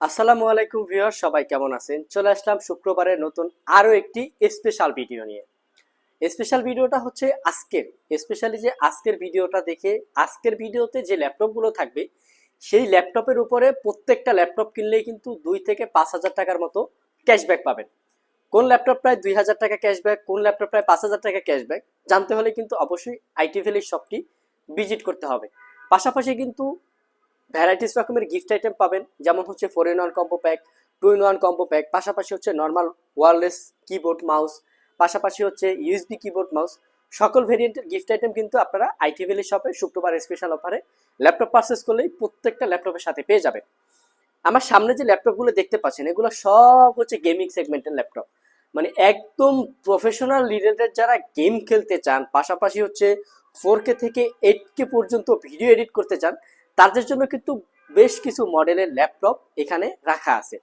আসসালামু আলাইকুম ভিউয়ার সবাই কেমন আছেন? চলে আসলাম শুক্রবারের নতুন আরও একটি স্পেশাল ভিডিও নিয়ে। স্পেশাল ভিডিওটা হচ্ছে আজকের। স্পেশালি যে আজকের ভিডিওটা দেখে আজকের ভিডিওতে যে ল্যাপটপগুলো থাকবে, সেই ল্যাপটপের উপরে প্রত্যেকটা ল্যাপটপ কিনলেই কিন্তু দুই থেকে পাঁচ হাজার টাকার মতো ক্যাশব্যাক পাবেন। কোন ল্যাপটপ প্রায় দুই হাজার টাকা ক্যাশব্যাক কোন ল্যাপটপ প্রায় পাঁচ হাজার টাকা ক্যাশব্যাক জানতে হলে কিন্তু অবশ্যই আইটি ভ্যালির শপটি ভিজিট করতে হবে। পাশাপাশি কিন্তু ভ্যারাইটিস রকমের গিফট আইটেম পাবেন, যেমন হচ্ছে four in one combo pack two in one combo pack পাশাপাশি হচ্ছে নর্মাল ওয়ারলেস কিবোর্ড মাউস পাশাপাশি হচ্ছে ইউএসবি কিবোর্ড মাউস সকল ভেরিয়েন্টের গিফট আইটেম কিন্তু আপনারা আইটি ভ্যালি শপে শুক্রবার স্পেশাল অফারে ল্যাপটপ পারচেস করলেই প্রত্যেকটা ল্যাপটপের সাথে পেয়ে যাবেন। আমার সামনে যে ল্যাপটপগুলো দেখতে পাচ্ছেন, এগুলো সব হচ্ছে গেমিং সেগমেন্টের ল্যাপটপ মানে একদম প্রফেশনাল রিলেটেড যারা গেম খেলতে চান, পাশাপাশি হচ্ছে ফোর কে থেকে এইট কে পর্যন্ত ভিডিও এডিট করতে চান তাদের জন্য কিন্তু বেশ কিছু মডেলের ল্যাপটপ এখানে রাখা আছে।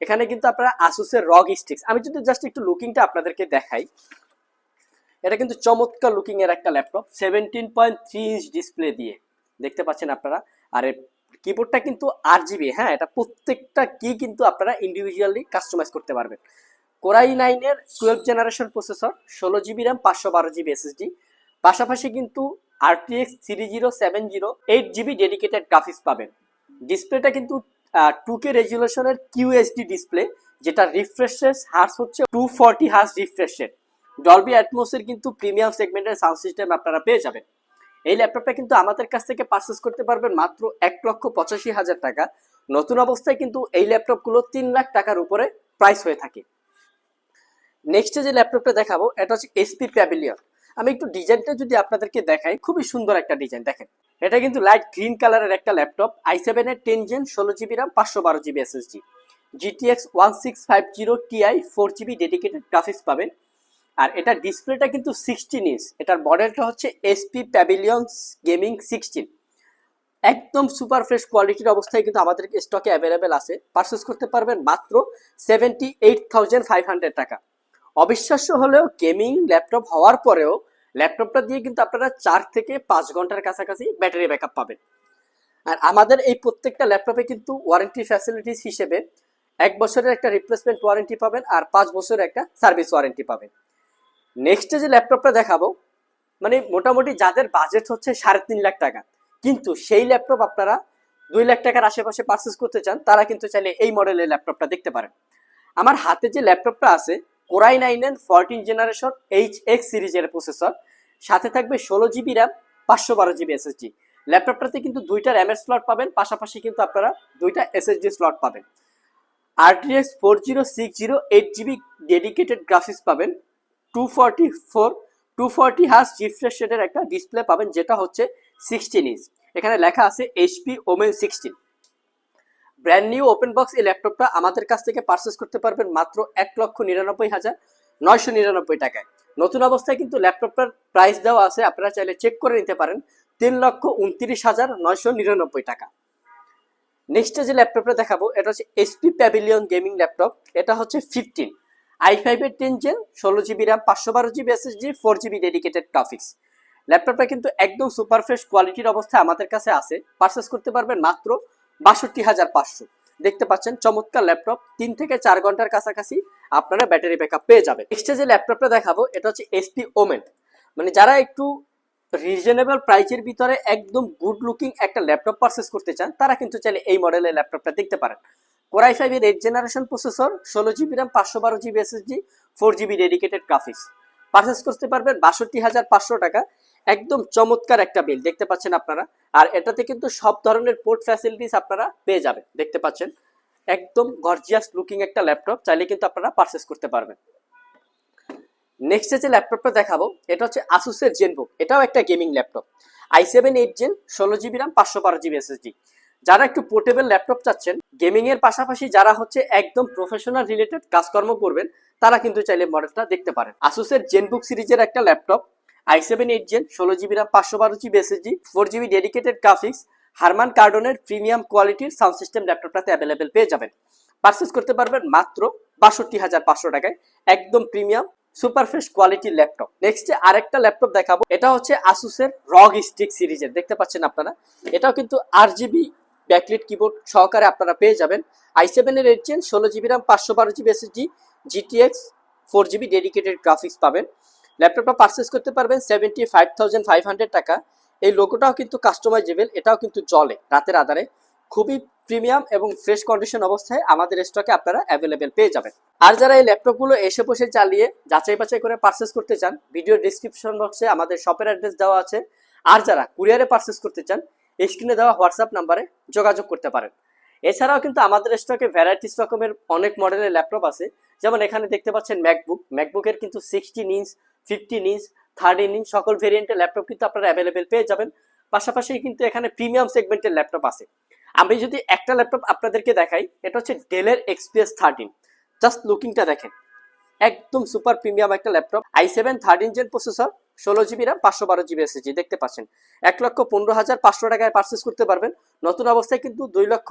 এখানে কিন্তু আপনারা আসুসের রগ স্টিক্স আমি যদি জাস্ট একটু লুকিংটা আপনাদেরকে দেখাই। এটা কিন্তু চমৎকার লুকিং এর একটা laptop seventeen point three inch display দিয়ে। দেখতে পাচ্ছেন আপনারা? আর কিবোর্ডটা কিন্তু আট জিবি হ্যাঁ এটা প্রত্যেকটা কি কিন্তু আপনারা ইন্ডিভিজুয়ালি কাস্টমাইজ করতে পারবেন। কোরাই নাইনের টুয়েলভ জেনারেশন প্রসেসর ষোলো জিবি র্যাম পাঁচশো বারো জিবি এসএসডি পাশাপাশি কিন্তু RTX three zero seven zero eight GB dedicated graphics পাবেন। ডিসপ্লেটা কিন্তু টু কে রেজুলেশনের কিউএসডি ডিসপ্লে যেটা রিফ্রেশের হার্স হচ্ছে টু ফর্টি হার্স রিফ্রেশের ডলবি অ্যাটমোসের কিন্তু প্রিমিয়াম সেগমেন্টের সাউন্ড সিস্টেম আপনারা পেয়ে যাবেন। এই ল্যাপটপটা কিন্তু আমাদের কাছ থেকে পারচেস করতে পারবেন মাত্র এক লক্ষ পঁচাশি হাজার টাকা। নতুন অবস্থায় কিন্তু এই ল্যাপটপগুলো তিন লাখ টাকার উপরে প্রাইস হয়ে থাকে। নেক্সটে যে ল্যাপটপটা দেখাবো, এটা হচ্ছে এসপি প্যাভিলিয়ন আমি একটু ডিজাইনটা যদি আপনাদেরকে দেখাই, খুবই সুন্দর একটা ডিজাইন, দেখেন। এটা কিন্তু লাইট গ্রিন কালারের একটা ল্যাপটপ আই সেভেনের টেন জেন ষোলো জিবি র্যাম পাঁচশো বারো GB SSD GTX one six five zero Ti four GB dedicated graphics পাবেন। আর এটা ডিসপ্লেটা কিন্তু সিক্সটিন ইঞ্চ এটার মডেলটা হচ্ছে এসপি প্যাভিলিয়ন গেমিং সিক্সটিন একদম সুপার ফ্রেশ কোয়ালিটির অবস্থায় কিন্তু আমাদের স্টকে অ্যাভেলেবেল আছে। পারচেস করতে পারবেন মাত্র seventy eight thousand five hundred টাকা। অবিশ্বাস্য হলেও গেমিং ল্যাপটপ হওয়ার পরেও ল্যাপটপটা দিয়ে কিন্তু আপনারা চার থেকে পাঁচ ঘণ্টার কাছাকাছি ব্যাটারি ব্যাকআপ পাবেন। আর আমাদের এই প্রত্যেকটা ল্যাপটপে কিন্তু ওয়ারেন্টি ফ্যাসিলিটিস হিসেবে এক বছরের একটা রিপ্লেসমেন্ট ওয়ারেন্টি পাবেন আর পাঁচ বছরের একটা সার্ভিস ওয়ারেন্টি পাবেন। নেক্সটে যে ল্যাপটপটা দেখাবো মানে মোটামুটি যাদের বাজেট হচ্ছে সাড়ে তিন লাখ টাকা, কিন্তু সেই ল্যাপটপ আপনারা দুই লাখ টাকার আশেপাশে পারচেস করতে চান, তারা কিন্তু চাইলে এই মডেলের ল্যাপটপটা দেখতে পারেন। আমার হাতে যে ল্যাপটপটা আছে core i nine fourteen generation H X সিরিজের প্রসেসর সাথে থাকবে ষোলো জিবি র্যাম পাঁচশো বারো জিবি এসএসডি ল্যাপটপটাতে কিন্তু দুইটা র্যামের স্লট পাবেন, পাশাপাশি কিন্তু আপনারা দুইটা এসএসডি স্লট পাবেন। RTX four zero six zero eight GB dedicated graphics পাবেন two forty four two forty hertz refresh রেটের একটা ডিসপ্লে পাবেন, যেটা হচ্ছে সিক্সটিন ইঞ্চ এখানে লেখা আছে HP Omen sixteen brand new open box এই ল্যাপটপটা আমাদের কাছ থেকে পারচেস করতে পারবেন মাত্র এক লক্ষ নিরানব্বই হাজার নয়শো নিরানব্বই টাকায়। নতুন অবস্থায় কিন্তু ল্যাপটপটার প্রাইস দেওয়া আছে, আপনারা চাইলে চেক করে নিতে পারেন। তিন লক্ষ উনত্রিশ হাজার নয়শো নিরানব্বই টাকা। নেক্সটে যে ল্যাপটপটা দেখাবো, এটা হচ্ছে এসপি প্যাভিলিয়ন গেমিং ল্যাপটপ। এটা হচ্ছে ফিফটিন আই ফাইভের টেন জেন ষোলো জিবি র্যাম পাঁচশো বারো GB SSD four GB dedicated graphics ল্যাপটপটা কিন্তু একদম সুপার ফ্রেশ কোয়ালিটির অবস্থায় আমাদের কাছে আছে। পারচেস করতে পারবেন মাত্র বাষট্টি হাজার পাঁচশো। দেখতে পাচ্ছেন, চমৎকার ল্যাপটপ। তিন থেকে চার ঘণ্টার কাছাকাছি আপনারা ব্যাটারি ব্যাকআপ পেয়ে যাবেন। নেক্সটে যে ল্যাপটপটা দেখাবো, এটা হচ্ছে এসপি ওমেন মানে যারা একটু রিজনেবল প্রাইসের ভিতরে একদম গুড লুকিং একটা ল্যাপটপ পারচেস করতে চান, তারা কিন্তু চাইলে এই মডেলের ল্যাপটপটা দেখতে পারেন। কোরাই ফাইভের এইট জেনারেশন প্রসেসর ষোলো জিবি র্যাম পাঁচশো বারো GB SSD four GB dedicated graphics purchase করতে পারবেন বাষট্টি হাজার পাঁচশো টাকা। একদম চমৎকার একটা বিল, দেখতে পাচ্ছেন আপনারা। আর এটাতে কিন্তু সব ধরনের পোর্ট ফ্যাসিলিটিস আপনারা পেয়ে যাবেন, দেখতে পাচ্ছেন। একদম গর্জিয়াস লুকিং একটা ল্যাপটপ চাইলে কিন্তু আপনারা পারচেস করতে পারবেন। নেক্সট যে ল্যাপটপটা দেখাবো, এটা হচ্ছে আসুসের জেনবুক এটাও একটা gaming laptop i seven eight gen ষোলো জিবি র্যাম পাঁচশো বারো জিবি এসএসডি যারা একটু পোর্টেবল ল্যাপটপ চাচ্ছেন গেমিং এর পাশাপাশি যারা হচ্ছে একদম প্রফেশনাল রিলেটেড কাজকর্ম করবেন, তারা কিন্তু চাইলে মডেলটা দেখতে পারেন। আসুসের জেনবুক সিরিজের একটা laptop i seven eight gen, ষোলো জিবি র্যাম, পাঁচশো বারো GB SSD four GB dedicated graphics Harman কার্ডনের premium কোয়ালিটির সাউন্ড সিস্টেম ল্যাপটপটাতে অ্যাভেলেবেল পেয়ে যাবেন। পারচেস করতে পারবেন মাত্র বাষট্টি হাজার পাঁচশো টাকায়, একদম প্রিমিয়াম সুপার ফ্রেশ কোয়ালিটির ল্যাপটপ নেক্সটে আরেকটা ল্যাপটপ দেখাবো, এটা হচ্ছে আসুসের রগ স্টিক সিরিজের, দেখতে পাচ্ছেন আপনারা? এটাও কিন্তু আট জিবি ব্যাকলিট কিবোর্ড সহকারে আপনারা পেয়ে যাবেন। আই সেভেনের এইট জেন ষোলো জিবি র্যাম, পাঁচশো বারো GB SSD GTX four GB dedicated graphics পাবেন। ল্যাপটপটা পারচেস করতে পারবেন seventy five thousand five hundred টাকা। এই লোগোটাও কিন্তু কাস্টমাইজেবল এটাও কিন্তু চলে রাতের আধারে। খুবই প্রিমিয়াম এবং ফ্রেশ কন্ডিশন অবস্থায় আমাদের স্টকে আপনারা অ্যাভেলেবেল পেয়ে যাবেন। আর যারা এই ল্যাপটপগুলো এসে বসে চালিয়ে, যাচাই বাছাই করে পারচেস করতে চান ভিডিও ডিসক্রিপশন বক্সে আমাদের শপের অ্যাড্রেস দেওয়া আছে। আর যারা কুরিয়ারে পারচেস করতে চান স্ক্রিনে দেওয়া হোয়াটসঅ্যাপ নাম্বারে যোগাযোগ করতে পারেন। এছাড়াও কিন্তু আমাদের স্টকে ভ্যারাইটিস রকমের অনেক মডেলের ল্যাপটপ আছে। যেমন এখানে দেখতে পাচ্ছেন ম্যাকবুক ম্যাকবুকের কিন্তু sixteen inch fifteen inch thirteen inch সকল ভেরিয়েন্টের ল্যাপটপ কিন্তু আপনারা অ্যাভেলেবেল পেয়ে যাবেন। পাশাপাশি কিন্তু এখানে প্রিমিয়াম সেগমেন্টের ল্যাপটপ আছে। আমি যদি একটা ল্যাপটপ আপনাদেরকে দেখাই, এটা হচ্ছে ডেলের এক্সপিএস থার্টিন জাস্ট লুকিংটা দেখেন। একদম সুপার প্রিমিয়াম একটা laptop i seven thirteen gen processor ষোলো জিবি র্যাম পাঁচশো বারো জিবি এসএসজি দেখতে পাচ্ছেন। এক লক্ষ পনেরো হাজার পাঁচশো টাকায় পারচেস করতে পারবেন। নতুন অবস্থায় কিন্তু দুই লক্ষ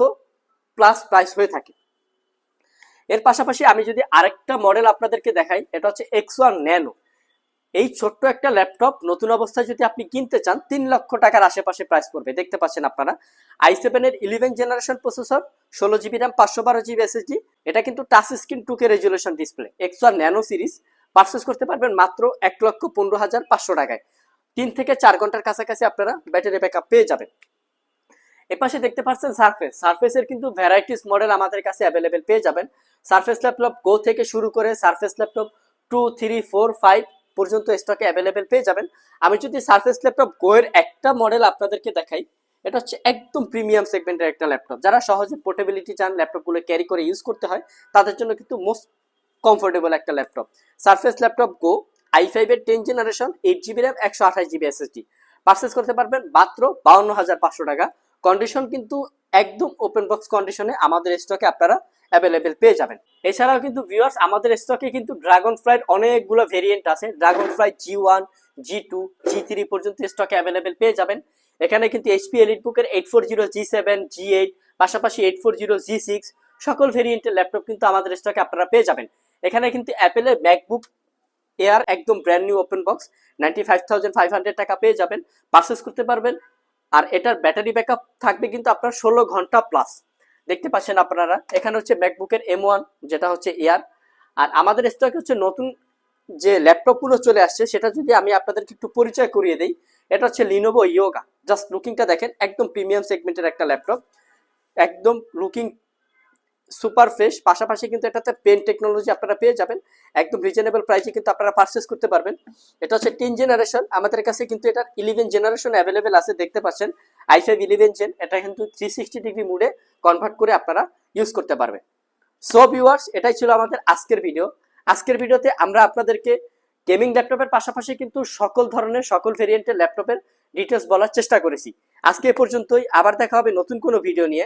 প্লাস প্রাইস হয়ে থাকে। এর পাশাপাশি আমি যদি আরেকটা মডেল আপনাদেরকে দেখাই, এটা হচ্ছে এক্স ওয়ান ন্যানো এই ছোট্ট একটা ল্যাপটপ নতুন অবস্থায় যদি আপনি কিনতে চান, তিন লক্ষ টাকার আশেপাশে প্রাইস পড়বে। দেখতে পাচ্ছেন আপনারা। আই সেভেনের ইলেভেন জেনারেশন প্রসেসর ষোলো জিবি র্যাম পাঁচশো বারো জিবি এসএসডি এটা কিন্তু touch screen two K resolution display X one nano series purchase করতে পারবেন মাত্র এক লক্ষ পনেরো হাজার পাঁচশো টাকায়। তিন থেকে চার ঘণ্টার কাছাকাছি আপনারা ব্যাটারি ব্যাকআপ পেয়ে যাবেন। এপাশে দেখতে পাচ্ছেন সারফেস সারফেসের কিন্তু ভ্যারাইটিস মডেল আমাদের কাছে অ্যাভেলেবেল পেয়ে যাবেন। সারফেস ল্যাপটপ গো থেকে শুরু করে Surface laptop two three four five পর্যন্ত স্টকে অ্যাভেলেবেল পেয়ে যাবেন। আমি যদি সার্ফেস ল্যাপটপ গোয়ের একটা মডেল আপনাদেরকে দেখাই, এটা হচ্ছে একদম প্রিমিয়াম সেগমেন্টের একটা ল্যাপটপ যারা সহজে পোর্টেবিলিটি চান ল্যাপটপগুলো ক্যারি করে ইউজ করতে হয়, তাদের জন্য কিন্তু মোস্ট কমফোর্টেবল একটা laptop Surface laptop Go i ফাইভের ten generation eight GB RAM একশো আঠাশ জিবি এসএসডি পারচেস করতে পারবেন মাত্র বাউন্ন হাজার পাঁচশো টাকা। কন্ডিশন কিন্তু একদম ওপেন বক্স কন্ডিশনে আমাদের স্টকে আপনারা অ্যাভেলেবেল পেয়ে যাবেন। এছাড়াও কিন্তু ভিউয়ার্স আমাদের স্টকে কিন্তু ড্রাগন ফ্লাইট অনেকগুলো ভেরিয়েন্ট আছে। Dragon Fly G one G two G three পর্যন্ত স্টকে অ্যাভেলেবেল পেয়ে যাবেন। এখানে কিন্তু এইচপি এলিট বুকের eight four zero G seven G eight পাশাপাশি eight four zero G six সকল ভেরিয়েন্টের ল্যাপটপ কিন্তু আমাদের স্টকে আপনারা পেয়ে যাবেন। এখানে কিন্তু অ্যাপেলের ম্যাকবুক এয়ার একদম brand new open box ninety five thousand five hundred টাকা পেয়ে যাবেন। পারচেস করতে পারবেন আর এটার ব্যাটারি ব্যাকআপ থাকবে কিন্তু আপনার ষোলো ঘণ্টা প্লাস দেখতে পাচ্ছেন আপনারা, এখানে হচ্ছে ম্যাকবুকের এম ওয়ান যেটা হচ্ছে এয়ার আর আমাদের স্টকে হচ্ছে নতুন যে ল্যাপটপগুলো চলে আসছে, সেটা যদি আমি আপনাদেরকে একটু পরিচয় করিয়ে দিই, এটা হচ্ছে লিনোভো ইয়োগা জাস্ট লুকিংটা দেখেন, একদম প্রিমিয়াম সেগমেন্টের একটা ল্যাপটপ। একদম লুকিং সুপার ফ্রেশ, পাশাপাশি কিন্তু এটাতে পেন টেকনোলজি আপনারা পেয়ে যাবেন। একদম রিজনেবল প্রাইসে কিন্তু আপনারা পারচেস করতে পারবেন। এটা হচ্ছে টেন জেনারেশন আমাদের কাছে কিন্তু এটার ইলেভেন জেনারেশন অ্যাভেলেবেল আছে, দেখতে পাচ্ছেন। আই ফাইভ ইলেভেন জেন এটা কিন্তু থ্রি সিক্সটি ডিগ্রি মুডে কনভার্ট করে আপনারা ইউজ করতে পারবেন। সো ভিউয়ার্স এটাই ছিল আমাদের আজকের ভিডিও আজকের ভিডিওতে আমরা আপনাদেরকে গেমিং ল্যাপটপের পাশাপাশি কিন্তু সকল ধরনের, সকল ভেরিয়েন্টের ল্যাপটপের ডিটেলস বলার চেষ্টা করেছি। আজকে পর্যন্তই, আবার দেখা হবে নতুন কোনো ভিডিও নিয়ে।